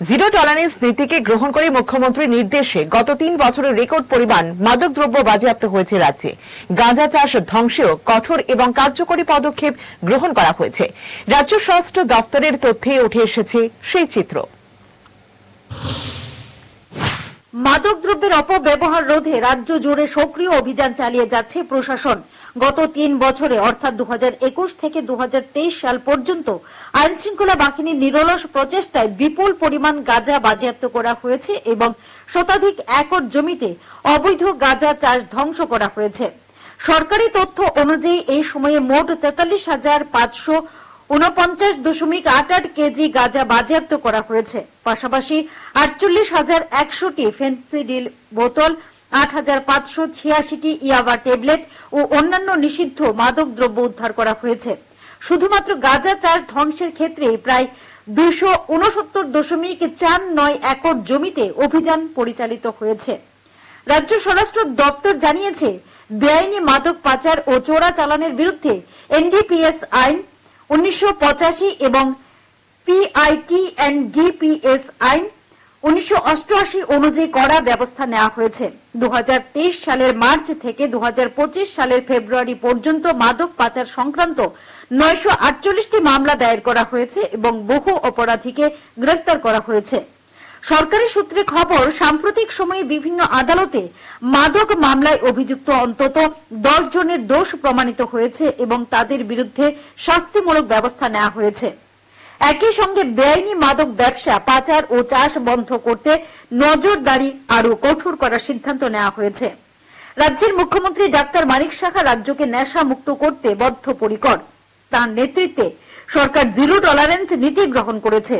Zero tolerance নীতিকে গ্রহণ করে মুখ্যমন্ত্রীর নির্দেশে গত তিন বছরের রেকর্ড পরিমাণ মাদকদ্রব্য বাজেয়াপ্ত হয়েছে রাজ্যে। গাঁজা চাষ ধ্বংসেও কঠোর এবং কার্যকরী পদক্ষেপ গ্রহণ করা হয়েছে। রাজ্য স্বরাষ্ট্র দপ্তরের তথ্যে উঠে এসেছে সেই চিত্র। মাদকদ্রব্যের অপব্যবহার রোধে রাজ্য জুড়ে সক্রিয় অভিযান চালিয়ে যাচ্ছে প্রশাসন। গত তিন বছরে, অর্থাৎ দু থেকে দু সাল পর্যন্ত আইন শৃঙ্খলা বাহিনীর নিরলস প্রচেষ্টায় বিপুল পরিমাণ গাঁজা বাজেয়াপ্ত করা হয়েছে এবং শতাধিক একর জমিতে অবৈধ গাঁজা চাষ ধ্বংস করা হয়েছে। সরকারি তথ্য অনুযায়ী, এই সময়ে মোট তেতাল্লিশ হাজার পাঁচশো উনপঞ্চাশ দশমিক আট আট কেজি গাঁজা বাজেয়াপ্ত করা হয়েছে। পাশাপাশি আটচল্লিশ হাজার একশোটি ফেন্সিডিল বোতল, আট হাজার পাঁচশো ছিয়াশিটি ইয়াবা ট্যাবলেট ও অন্যান্য নিষিদ্ধ মাদক দ্রব্য উদ্ধার করা হয়েছে। শুধুমাত্র গাঁজা চাষ ধ্বংসের ক্ষেত্রে প্রায় দুশো উনসত্তর দশমিক চার নয় একর জমিতে অভিযান পরিচালিত হয়েছে। রাজ্য স্বরাষ্ট্র দপ্তর জানিয়েছে, বেআইনি মাদক পাচার ও চোরা চালানের বিরুদ্ধে এনডিপিএস আইন উনিশশো পঁচাশি এবং পিআইটি অ্যান্ড ডিপিএস আইন উনিশশো অনুযায়ী কড়া ব্যবস্থা নেওয়া হয়েছে। দু হাজার তেইশ সালের মার্চ থেকে দু হাজার পঁচিশ সালের ফেব্রুয়ারি পর্যন্ত মাদক পাচার সংক্রান্ত নয়শো মামলা দায়ের করা হয়েছে এবং বহু অপরাধীকে গ্রেফতার করা হয়েছে। সরকারি সূত্রে খবর, সাম্প্রতিক সময়ে বিভিন্ন আদালতে মাদক মামলায় অভিযুক্ত অন্তত দশ জনের দোষ প্রমাণিত হয়েছে এবং তাদের বিরুদ্ধে শাস্তিমূলক ব্যবস্থা নেওয়া হয়েছে। একই সঙ্গে বেআইনি মাদক ব্যবসা, পাচার ও চাষ বন্ধ করতে নজরদারি আরও কঠোর করার সিদ্ধান্ত নেওয়া হয়েছে। রাজ্যের মুখ্যমন্ত্রী ডাক্তার মানিক শাখা রাজ্যকে নেশা মুক্ত করতে বদ্ধপরিকর। তার নেতৃত্বে সরকার জিরো টলারেন্স নীতি গ্রহণ করেছে।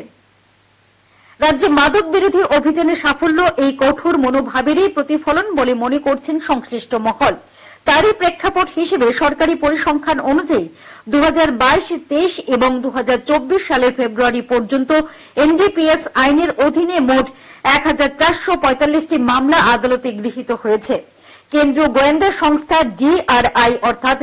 রাজ্যে মাদক বিরোধী অভিযানের সাফল্য এই কঠোর মনোভাবেরই প্রতিফলন বলে মনে করছেন সংশ্লিষ্ট মহল। তারই প্রেক্ষাপট হিসেবে সরকারি পরিসংখ্যান অনুযায়ী দু হাজার এবং দু হাজার চব্বিশ সালের ফেব্রুয়ারি পর্যন্ত এনডিপিএস আইনের অধীনে মোট এক হাজার মামলা আদালতে গৃহীত হয়েছে। কেন্দ্রীয় গোয়েন্দা সংস্থা ডিআরআই অর্থাৎ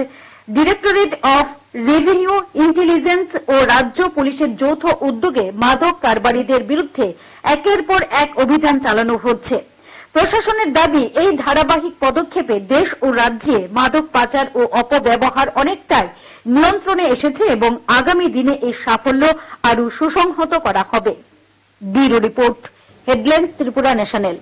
ডিরেক্টরেট অফ রেভিনিউ ইন্টেলিজেন্স ও রাজ্য পুলিশের যৌথ উদ্যোগে মাদক কারবারিদের বিরুদ্ধে একের পর এক অভিযান চালানো হচ্ছে। প্রশাসনের দাবি, এই ধারাবাহিক পদক্ষেপে দেশ ও রাজ্যে মাদক পাচার ও অপব্যবহার অনেকটাই নিয়ন্ত্রণে এসেছে এবং আগামী দিনে এই সাফল্য আরও সুসংহত করা হবে। Bureau report, headlines Tripura national.